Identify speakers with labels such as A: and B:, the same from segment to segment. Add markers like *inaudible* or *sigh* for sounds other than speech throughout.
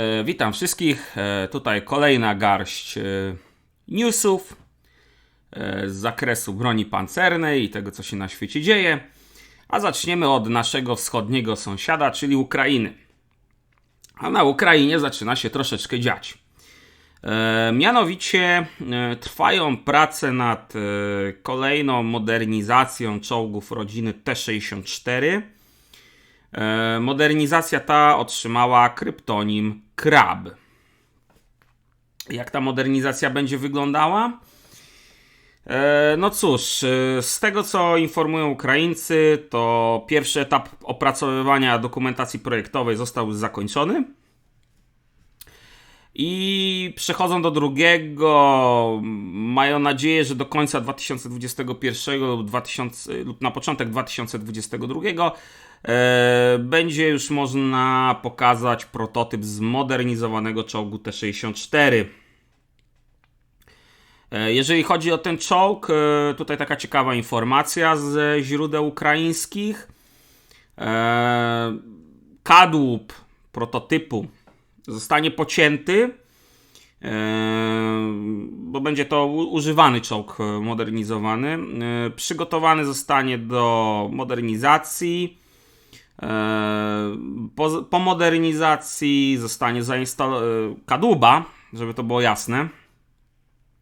A: E, witam wszystkich. E, tutaj kolejna garść e, newsów z zakresu broni pancernej i tego, co się na świecie dzieje. A zaczniemy od naszego wschodniego sąsiada, czyli Ukrainy. A na Ukrainie zaczyna się troszeczkę dziać. Mianowicie trwają prace nad kolejną modernizacją czołgów rodziny T-64. E, Modernizacja ta otrzymała kryptonim Krab. Jak ta modernizacja będzie wyglądała? E, No cóż, e, z tego co informują Ukraińcy, to pierwszy etap opracowywania dokumentacji projektowej został zakończony. I przechodzą do drugiego. Mają nadzieję, że do końca 2021 lub, 2000, lub na początek 2022 e, będzie już można pokazać prototyp zmodernizowanego czołgu T-64. E, Jeżeli chodzi o ten czołg, e, tutaj taka ciekawa informacja ze źródeł ukraińskich. E, Kadłub prototypu zostanie pocięty, e, bo będzie to używany czołg e, modernizowany. E, Przygotowany zostanie do modernizacji. Po, po modernizacji zostanie zainstalowana kadłuba, żeby to było jasne.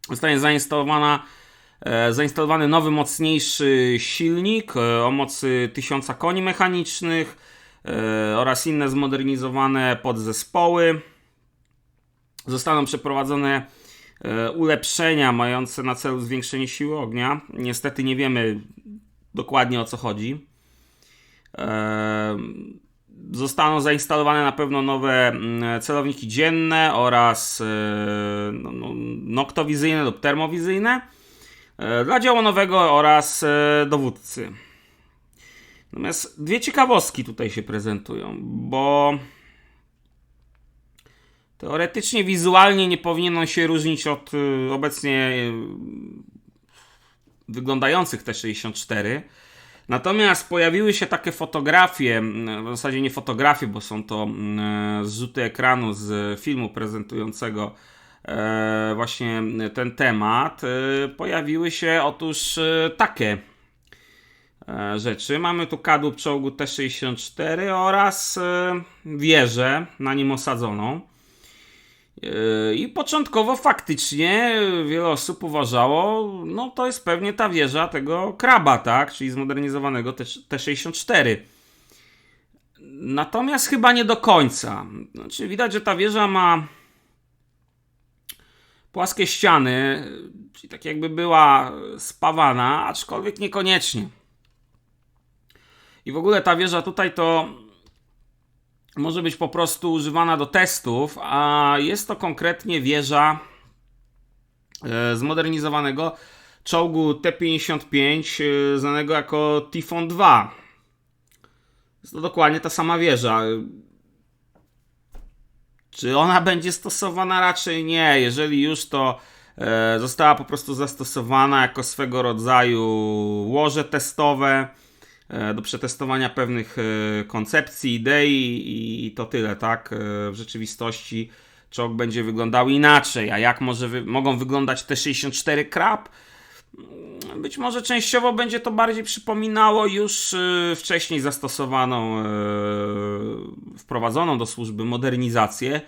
A: Zostanie zainstalowana zainstalowany nowy, mocniejszy silnik o mocy 1000 koni mechanicznych oraz inne zmodernizowane podzespoły. Zostaną przeprowadzone e, ulepszenia mające na celu zwiększenie siły ognia. Niestety nie wiemy dokładnie o co chodzi. E, Zostaną zainstalowane na pewno nowe mm, celowniki dzienne oraz e, no, no, noktowizyjne lub termowizyjne e, dla działonowego oraz e, dowódcy. Natomiast dwie ciekawostki tutaj się prezentują, bo teoretycznie wizualnie nie powinien on się różnić od y, obecnie y, wyglądających T64. Natomiast pojawiły się takie fotografie, mm, w zasadzie nie fotografie, bo są to zrzuty ekranu z filmu prezentującego e, właśnie ten temat. Pojawiły się otóż takie rzeczy. Mamy tu kadłub czołgu T-64 oraz e, wieżę na nim osadzoną. E, I początkowo faktycznie wiele osób uważało, no to jest pewnie ta wieża tego kraba, tak? Czyli zmodernizowanego T- T-64. Natomiast chyba nie do końca. Znaczy widać, że ta wieża ma płaskie ściany, czyli tak jakby była spawana, aczkolwiek niekoniecznie. I w ogóle ta wieża tutaj to może być po prostu używana do testów, a jest to konkretnie wieża e, zmodernizowanego czołgu T-55, e, znanego jako Typhoon 2. Jest to dokładnie ta sama wieża. Czy ona *laughs* będzie stosowana? Raczej nie. Jeżeli już to e, została po prostu zastosowana jako swego rodzaju łoże testowe do przetestowania pewnych e, koncepcji, idei i to tyle, tak? E, w rzeczywistości czołg będzie wyglądał inaczej. A jak może wy- mogą wyglądać te 64 krab? Być może częściowo będzie to bardziej przypominało już wcześniej zastosowaną, wprowadzoną do służby modernizację,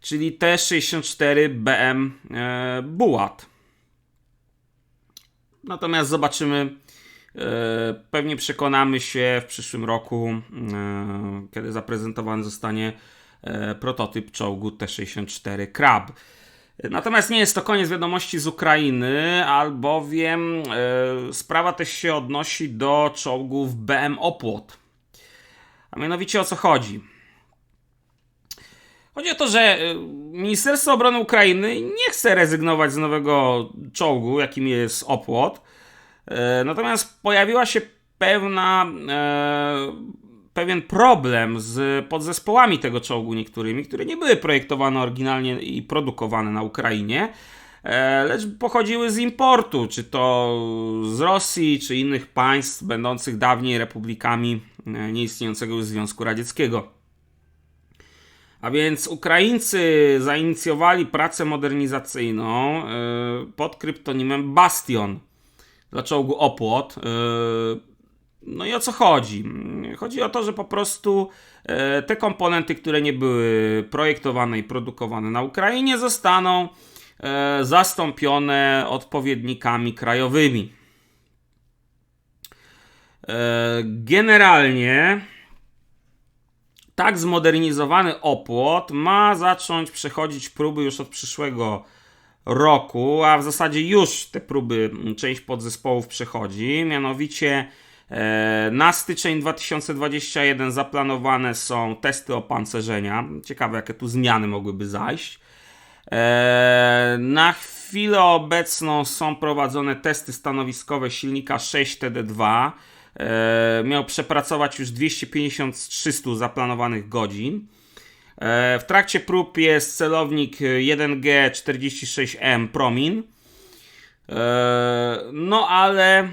A: czyli T-64 BM Bułat. Natomiast zobaczymy, pewnie przekonamy się w przyszłym roku, y, kiedy zaprezentowany zostanie y, prototyp czołgu T-64 Krab. Natomiast nie jest to koniec wiadomości z Ukrainy, albowiem e, sprawa też się odnosi do czołgów BM Opłot. A mianowicie o co chodzi? Chodzi o to, że e, Ministerstwo Obrony Ukrainy nie chce rezygnować z nowego czołgu, jakim jest Opłot. E, natomiast pojawiła się pewna e, pewien problem z podzespołami tego czołgu niektórymi, które nie były projektowane oryginalnie i produkowane na Ukrainie, e, lecz pochodziły z importu, czy to z Rosji, czy innych państw będących dawniej republikami nieistniejącego już Związku Radzieckiego. A więc Ukraińcy zainicjowali pracę modernizacyjną pod kryptonimem Bastion dla czołgu Opłot. E, no i o co chodzi? Chodzi o to, że po prostu e, te komponenty, które nie były projektowane i produkowane na Ukrainie, zostaną zastąpione odpowiednikami krajowymi. Generalnie tak zmodernizowany opłot ma zacząć przechodzić próby już od przyszłego roku, a w zasadzie już te próby część podzespołów przechodzi. Mianowicie e, na styczeń 2021 zaplanowane są testy opancerzenia. Ciekawe, jakie tu zmiany mogłyby zajść. E, na chwilę obecną są prowadzone testy stanowiskowe silnika 6 TD2 e, miał przepracować już 250 z 300 zaplanowanych godzin. E, w trakcie prób jest celownik 1G46M Promin. E, no ale e,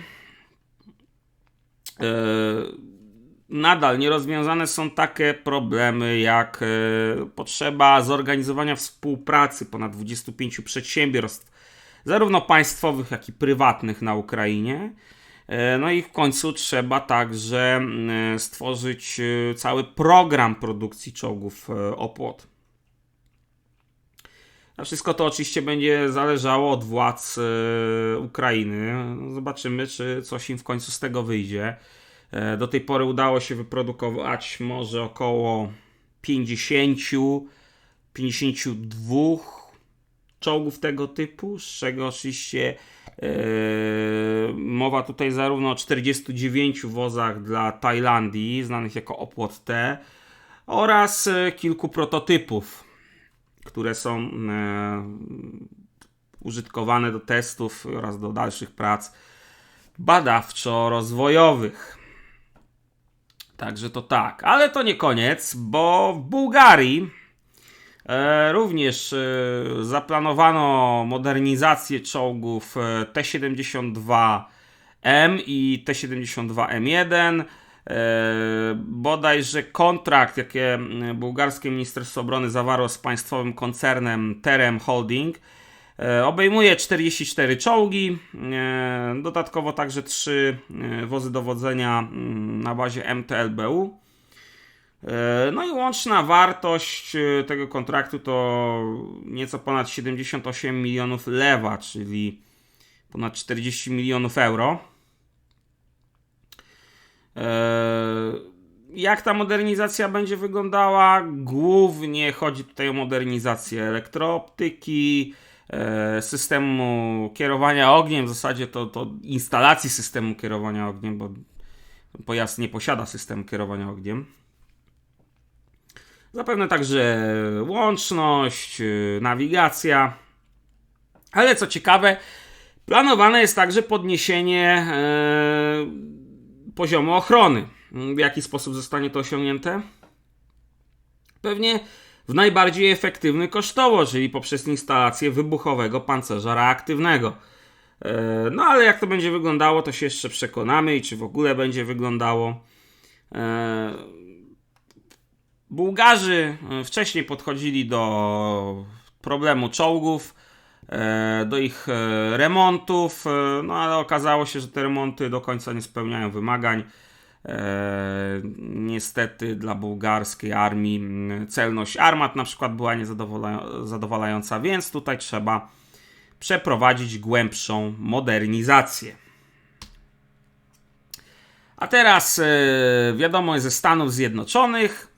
A: nadal nierozwiązane są takie problemy jak potrzeba zorganizowania współpracy ponad 25 przedsiębiorstw, zarówno państwowych, jak i prywatnych na Ukrainie. E, no i w końcu trzeba także mm, stworzyć e, cały program produkcji czołgów e, opłot. A wszystko to oczywiście będzie zależało od władz Ukrainy. Zobaczymy, czy coś im w końcu z tego wyjdzie. Do tej pory udało się wyprodukować może około 50, 52 czołgów tego typu, z czego oczywiście mowa tutaj zarówno o 49 wozach dla Tajlandii, znanych jako Opłot T, oraz e, kilku prototypów, które są e, użytkowane do testów oraz do dalszych prac badawczo-rozwojowych. Także to tak, ale to nie koniec, bo w Bułgarii również e, zaplanowano modernizację czołgów e, T-72M i T-72M1. Bodajże kontrakt, jaki bułgarskie Ministerstwo Obrony zawarło z państwowym koncernem Terem Holding, obejmuje 44 czołgi, dodatkowo także 3 wozy dowodzenia na bazie MTLBU. E, no i łączna wartość e, tego kontraktu to nieco ponad 78 milionów lewa, czyli ponad 40 milionów euro. E, jak ta modernizacja będzie wyglądała? Głównie chodzi tutaj o modernizację elektrooptyki, systemu kierowania ogniem, w zasadzie to, to instalacji systemu kierowania ogniem, bo pojazd nie posiada systemu kierowania ogniem. Zapewne także łączność, y, nawigacja. Ale co ciekawe, planowane jest także podniesienie e, poziomu ochrony. W jaki sposób zostanie to osiągnięte? Pewnie w najbardziej efektywny kosztowo, czyli poprzez instalację wybuchowego pancerza reaktywnego. E, no ale jak to będzie wyglądało, to się jeszcze przekonamy i czy w ogóle będzie wyglądało. Bułgarzy e, wcześniej podchodzili do problemu czołgów, e, do ich e, remontów, no ale okazało się, że te remonty do końca nie spełniają wymagań. Niestety dla bułgarskiej armii celność armat na przykład była niezadowalająca, więc tutaj trzeba przeprowadzić głębszą modernizację. A teraz wiadomo ze Stanów Zjednoczonych.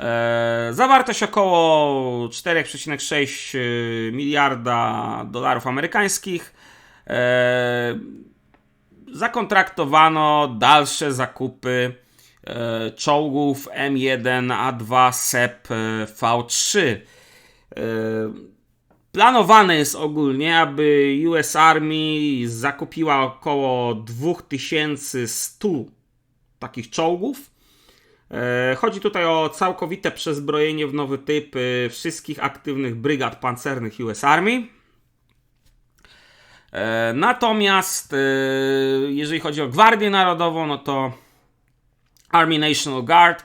A: E, zawartość około 4,6 e, miliarda dolarów amerykańskich. E, zakontraktowano dalsze zakupy czołgów M1A2 SEP V3. Planowane jest ogólnie, aby US Army zakupiła około 2100 takich czołgów chodzi tutaj o całkowite przezbrojenie w nowy typ e, wszystkich aktywnych brygad pancernych US Army. E, natomiast jeżeli chodzi o Gwardię Narodową, no to Army National Guard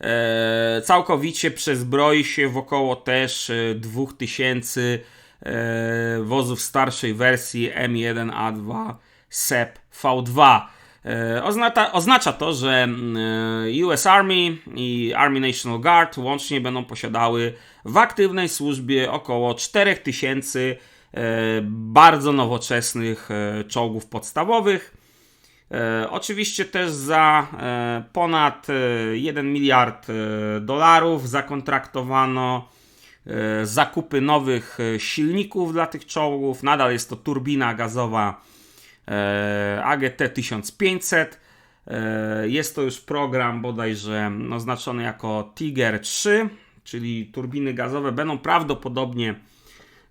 A: e, całkowicie przezbroi się w około też e, 2000 e, wozów starszej wersji M1A2 SEP V2. E, Oznacza, oznacza to, że mm, e, US Army i Army National Guard łącznie będą posiadały w aktywnej służbie około 4000 e, bardzo nowoczesnych czołgów podstawowych. Oczywiście też za ponad e, 1 miliard dolarów zakontraktowano zakupy nowych silników dla tych czołgów. Nadal jest to turbina gazowa AGT 1500. E, Jest to już program bodajże oznaczony jako Tiger 3, czyli turbiny gazowe będą prawdopodobnie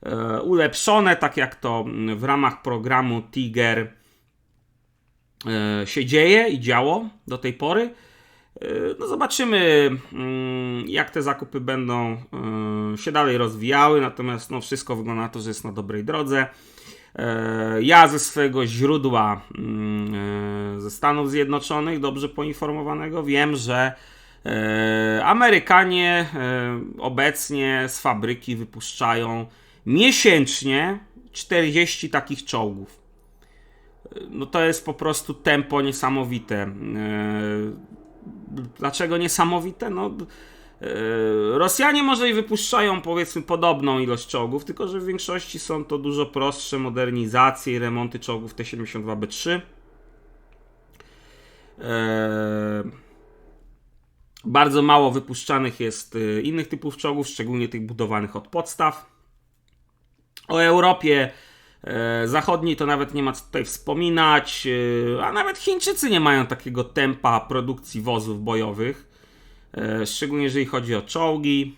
A: e, ulepszone, tak jak to w ramach programu Tiger e, się dzieje i działo do tej pory. E, No zobaczymy, mm, jak te zakupy będą e, się dalej rozwijały, natomiast no, wszystko wygląda na to, że jest na dobrej drodze. E, Ja ze swojego źródła mm, e, ze Stanów Zjednoczonych, dobrze poinformowanego, wiem, że e, Amerykanie obecnie z fabryki wypuszczają miesięcznie 40 takich czołgów. No to jest po prostu tempo niesamowite. Dlaczego niesamowite? No, Rosjanie może i wypuszczają powiedzmy podobną ilość czołgów, tylko że w większości są to dużo prostsze modernizacje i remonty czołgów T-72B3. E, Bardzo mało wypuszczanych jest e, innych typów czołgów, szczególnie tych budowanych od podstaw. O Europie Zachodniej to nawet nie ma co tutaj wspominać, a nawet Chińczycy nie mają takiego tempa produkcji wozów bojowych, szczególnie jeżeli chodzi o czołgi.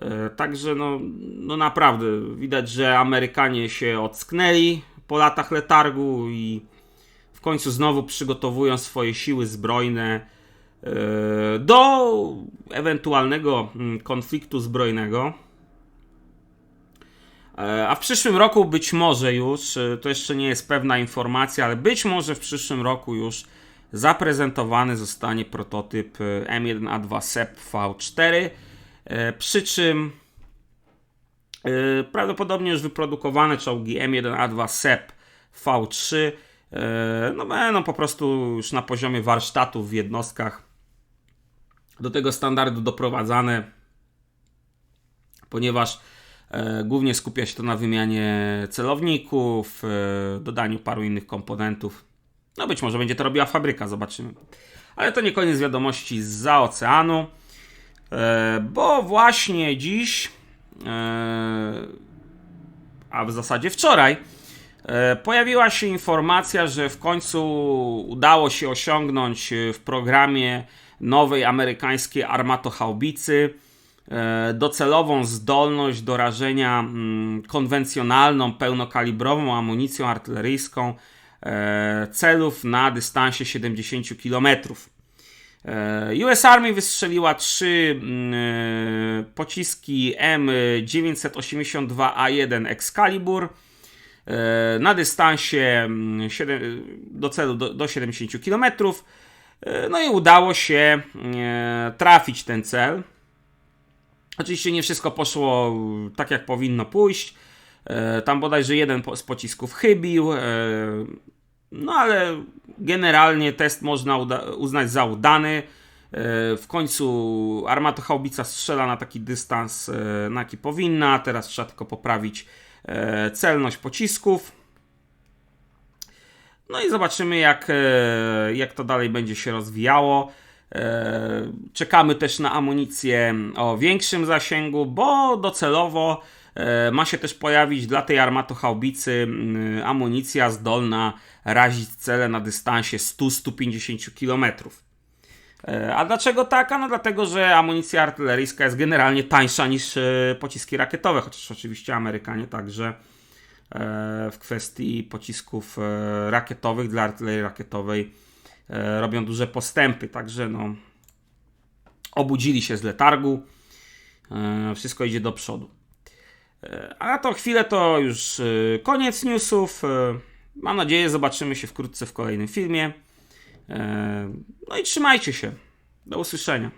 A: E, Także no, no naprawdę widać, że Amerykanie się ocknęli po latach letargu i w końcu znowu przygotowują swoje siły zbrojne e, do ewentualnego mm, konfliktu zbrojnego. E, A w przyszłym roku być może już, e, to jeszcze nie jest pewna informacja, ale być może w przyszłym roku już zaprezentowany zostanie prototyp e, M1A2 SEP V4. e, Przy czym e, prawdopodobnie już wyprodukowane czołgi M1A2 SEP V3 e, no będą po prostu już na poziomie warsztatów w jednostkach do tego standardu doprowadzane, ponieważ głównie skupia się to na wymianie celowników, dodaniu paru innych komponentów. No być może będzie to robiła fabryka, zobaczymy. Ale to nie koniec wiadomości za oceanu, e, bo właśnie dziś, e, a w zasadzie wczoraj, e, pojawiła się informacja, że w końcu udało się osiągnąć w programie nowej amerykańskiej armatochaubicy docelową zdolność do rażenia mm, konwencjonalną, pełnokalibrową amunicją artyleryjską celów na dystansie 70 km. US Army wystrzeliła trzy mm, e, pociski M982A1 Excalibur e, na dystansie mm, do celu do, do 70 km. E, No i udało się e, trafić ten cel. Oczywiście nie wszystko poszło e, tak, jak powinno pójść. E, Tam bodajże jeden z pocisków chybił. No ale generalnie test można uznać za udany. E, W końcu armatochaubica strzela na taki dystans, e, na jaki powinna. Teraz trzeba tylko poprawić e, celność pocisków. No i zobaczymy, jak, jak to dalej będzie się rozwijało. Czekamy też na amunicję o większym zasięgu, bo docelowo ma się też pojawić dla tej armatochaubicy mm, amunicja zdolna razić cele na dystansie 100-150 km. E, A dlaczego taka? No dlatego, że amunicja artyleryjska jest generalnie tańsza niż e, pociski rakietowe, chociaż oczywiście Amerykanie także e, w kwestii pocisków e, rakietowych dla artylerii rakietowej e, robią duże postępy, także no obudzili się z letargu, e, wszystko idzie do przodu. E, A na tą chwilę to już e, koniec newsów. E, Mam nadzieję, zobaczymy się wkrótce w kolejnym filmie. No i trzymajcie się. Do usłyszenia.